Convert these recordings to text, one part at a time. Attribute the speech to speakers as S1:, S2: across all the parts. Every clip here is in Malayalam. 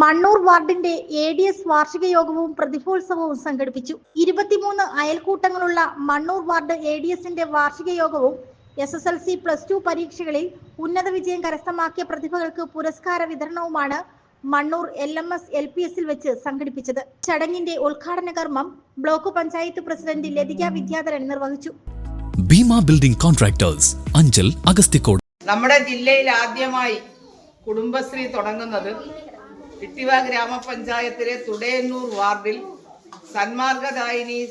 S1: മണ്ണൂർ വാർഡിന്റെ എ ഡി എസ് വാർഷിക യോഗവും പ്രതിഭോത്സവവും സംഘടിപ്പിച്ചു. ഇരുപത്തിമൂന്ന് അയൽക്കൂട്ടങ്ങളുള്ള മണ്ണൂർ വാർഡ് എ ഡി എസിന്റെ വാർഷിക യോഗവും S S L C plus two പരീക്ഷകളിൽ ഉന്നത വിജയം കരസ്ഥമാക്കിയ പ്രതിഭകൾക്ക് പുരസ്കാര വിതരണവുമാണ് Mannur L M S L P എസിൽ വെച്ച് സംഘടിപ്പിച്ചത്. ചടങ്ങിന്റെ ഉദ്ഘാടന കർമ്മം ബ്ലോക്ക് പഞ്ചായത്ത് പ്രസിഡന്റ് ലതിക വിദ്യാധരൻ നിർവഹിച്ചു.
S2: Bhima building contractors Anchal Agasthikode.
S3: നമ്മുടെ ജില്ലയിൽ ആദ്യമായി കുടുംബശ്രീ തുടങ്ങുന്നത് ഇട്ടിവ ഗ്രാമപഞ്ചായത്തിലെ തുടയന്നൂർ വാർഡിൽ സന്മാർഗദായിനി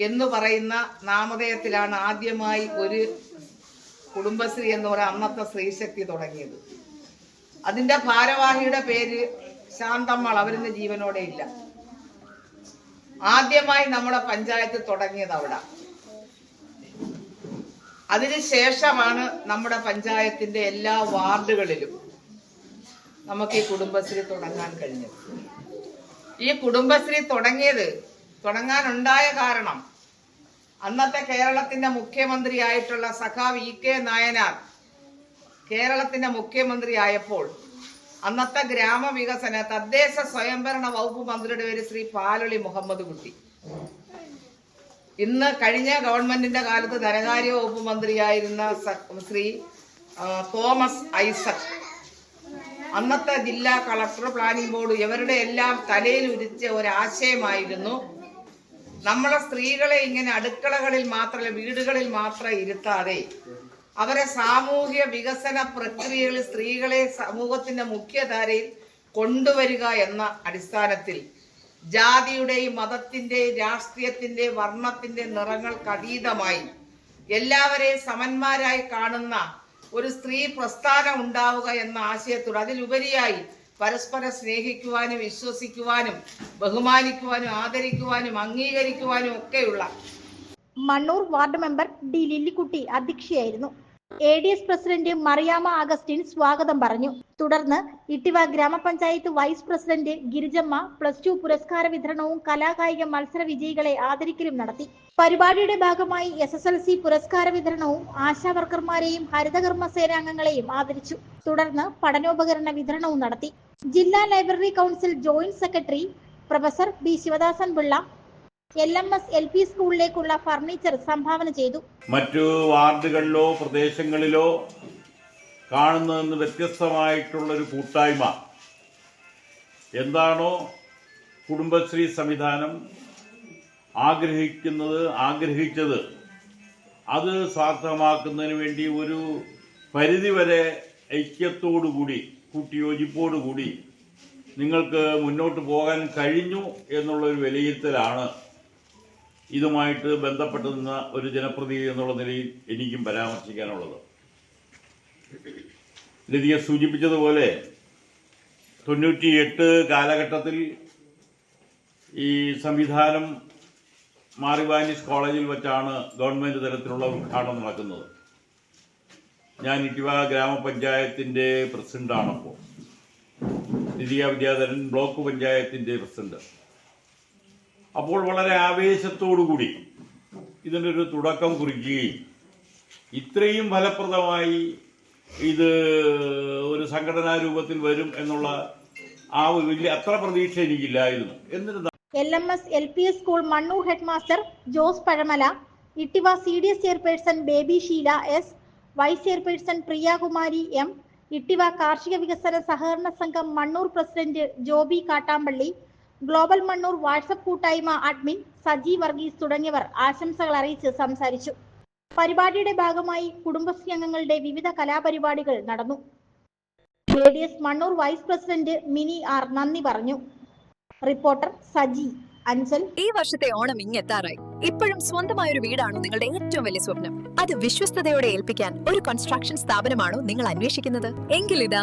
S3: എന്ന് പറയുന്ന നാമധേയത്തിലാണ് ആദ്യമായി ഒരു കുടുംബശ്രീ എന്ന് പറയുന്ന അന്നത്തെ സ്ത്രീശക്തി തുടങ്ങിയത്. അതിന്റെ ഭാരവാഹിയുടെ പേര് ശാന്തമ്മൾ അവരിന്ന് ജീവനോടെ ഇല്ല. ആദ്യമായി നമ്മുടെ പഞ്ചായത്ത് തുടങ്ങിയത് അവിടെ. അതിനുശേഷമാണ് നമ്മുടെ പഞ്ചായത്തിന്റെ എല്ലാ വാർഡുകളിലും നമുക്ക് ഈ കുടുംബശ്രീ തുടങ്ങാൻ കഴിഞ്ഞത് ഈ കുടുംബശ്രീ തുടങ്ങിയത് തുടങ്ങാനുണ്ടായ കാരണം അന്നത്തെ കേരളത്തിന്റെ മുഖ്യമന്ത്രിയായിട്ടുള്ള സഖാവ് ഇ കെ നായനാർ കേരളത്തിന്റെ മുഖ്യമന്ത്രി ആയപ്പോൾ അന്നത്തെ ഗ്രാമവികസന തദ്ദേശ സ്വയംഭരണ വകുപ്പ് മന്ത്രിയുടെ പേര് ശ്രീ പാലൊളി മുഹമ്മദ് കുട്ടി. ഇന്ന് കഴിഞ്ഞ ഗവൺമെന്റിന്റെ കാലത്ത് ധനകാര്യ വകുപ്പ് മന്ത്രിയായിരുന്ന ശ്രീ തോമസ് ഐസക്. അന്നത്തെ ജില്ലാ കളക്ടർ പ്ലാനിംഗ് ബോർഡ് ഇവരുടെ എല്ലാം തലയിൽ ഉരിച്ച ഒരാശയമായിരുന്നു. നമ്മളെ സ്ത്രീകളെ ഇങ്ങനെ അടുക്കളകളിൽ മാത്രമല്ല വീടുകളിൽ മാത്രം ഇരുത്താതെ അവരെ സാമൂഹ്യ വികസന പ്രക്രിയകളിൽ സ്ത്രീകളെ സമൂഹത്തിന്റെ മുഖ്യധാരയിൽ കൊണ്ടുവരിക എന്ന അടിസ്ഥാനത്തിൽ ജാതിയുടെയും മതത്തിന്റെയും രാഷ്ട്രീയത്തിന്റെ വർണത്തിന്റെ നിറങ്ങൾക്ക് അതീതമായി എല്ലാവരെയും സമന്മാരായി കാണുന്ന ഒരു സ്ത്രീ പ്രസ്ഥാനം ഉണ്ടാവുക എന്ന ആശയത്തോട് അതിലുപരിയായി പരസ്പരം സ്നേഹിക്കുവാനും വിശ്വസിക്കുവാനും ബഹുമാനിക്കുവാനും ആദരിക്കുവാനും അംഗീകരിക്കുവാനും ഒക്കെയുള്ള
S1: Mannur ward member D Lillikutty അധ്യക്ഷയായിരുന്നു. A D S president Mariyama Augustine സ്വാഗതം പറഞ്ഞു. തുടർന്ന് ഇട്ടിവ ഗ്രാമപഞ്ചായത്ത് vice president Girijamma plus two പുരസ്കാര വിതരണവും കലാകായിക മത്സര വിജയികളെ ആദരിക്കലും നടത്തി. പരിപാടിയുടെ ഭാഗമായി എസ് എസ് എൽ സി പുരസ്കാര വിതരണവും ആശാവർക്കർമാരെയും ഹരിതകർമ്മ സേനാംഗങ്ങളെയും ആദരിച്ചു. തുടർന്ന് പഠനോപകരണ വിതരണവും നടത്തി. ജില്ലാ library council joint secretary professor B Sivadasan Pillai L M S L P സ്കൂളിലേക്കുള്ള furniture സംഭാവന ചെയ്തു.
S4: മറ്റു വാർഡുകളിലോ പ്രദേശങ്ങളിലോ കാണുന്നതെന്ന് വ്യത്യസ്തമായിട്ടുള്ളൊരു കൂട്ടായ്മ. എന്താണോ കുടുംബശ്രീ സംവിധാനം ആഗ്രഹിക്കുന്നത് ആഗ്രഹിച്ചത്. അത് സാർത്ഥമാക്കുന്നതിന് വേണ്ടി ഒരു പരിധിവരെ ഐക്യത്തോടുകൂടി കൂട്ടിയോജിപ്പോടുകൂടി നിങ്ങൾക്ക് മുന്നോട്ട് പോകാൻ കഴിഞ്ഞു എന്നുള്ളൊരു വിലയിരുത്തലാണ് ഇതുമായിട്ട് ബന്ധപ്പെട്ട് നിന്ന ഒരു ജനപ്രതിനിധി എന്നുള്ള നിലയിൽ എനിക്കും പരാമർശിക്കാനുള്ളത്. ലതിക സൂചിപ്പിച്ചതുപോലെ തൊണ്ണൂറ്റിയെട്ട് കാലഘട്ടത്തിൽ ഈ സംവിധാനം മാറിവാനിസ് കോളേജിൽ വെച്ചാണ് ഗവൺമെന്റ് തലത്തിലുള്ള ഉദ്ഘാടനം നടക്കുന്നത്. ഞാൻ ഇട്ടിവ ഗ്രാമപഞ്ചായത്തിന്റെ പ്രസിഡന്റാണപ്പോൾ നിതിയ വിദ്യാധരൻ ബ്ലോക്ക് പഞ്ചായത്തിന്റെ പ്രസിഡന്റ്. അപ്പോൾ വളരെ ആവേശത്തോടുകൂടി ഇതിനൊരു തുടക്കം കുറിക്കുകയും ഇത്രയും ഫലപ്രദമായി ഇത് ഒരു സംഘടനാ രൂപത്തിൽ വരും എന്നുള്ള ആ വലിയ അത്ര പ്രതീക്ഷ എനിക്കില്ലായിരുന്നു. എന്നിരുന്നാൽ
S1: L M S L P S school Mannur head master Jose Pazhamala Ittiva C D S chairperson Baby Sheela S vice chairperson Priyakumari M Ittiva കാർഷിക വികസന സഹകരണ സംഘം Mannur president Joby Kattampally global Mannur WhatsApp കൂട്ടായ്മ അഡ്മിൻ സജി വർഗീസ് തുടങ്ങിയവർ ആശംസകൾ അറിയിച്ച് സംസാരിച്ചു. പരിപാടിയുടെ ഭാഗമായി കുടുംബശ്രീ അംഗങ്ങളുടെ വിവിധ കലാപരിപാടികൾ നടന്നു. A D S Mannur vice president Mini R നന്ദി പറഞ്ഞു. റിപ്പോർട്ടർ സജി അഞ്ചൽ.
S5: ഈ വർഷത്തെ ഓണം ഇങ്ങെത്താറായി. ഇപ്പോഴും സ്വന്തമായ ഒരു വീടാണോ നിങ്ങളുടെ ഏറ്റവും വലിയ സ്വപ്നം? അത് വിശ്വസ്തയോടെ ഏൽപ്പിക്കാൻ ഒരു കൺസ്ട്രക്ഷൻ സ്ഥാപനമാണോ നിങ്ങൾ അന്വേഷിക്കുന്നത്? എങ്കിൽ ഇതാ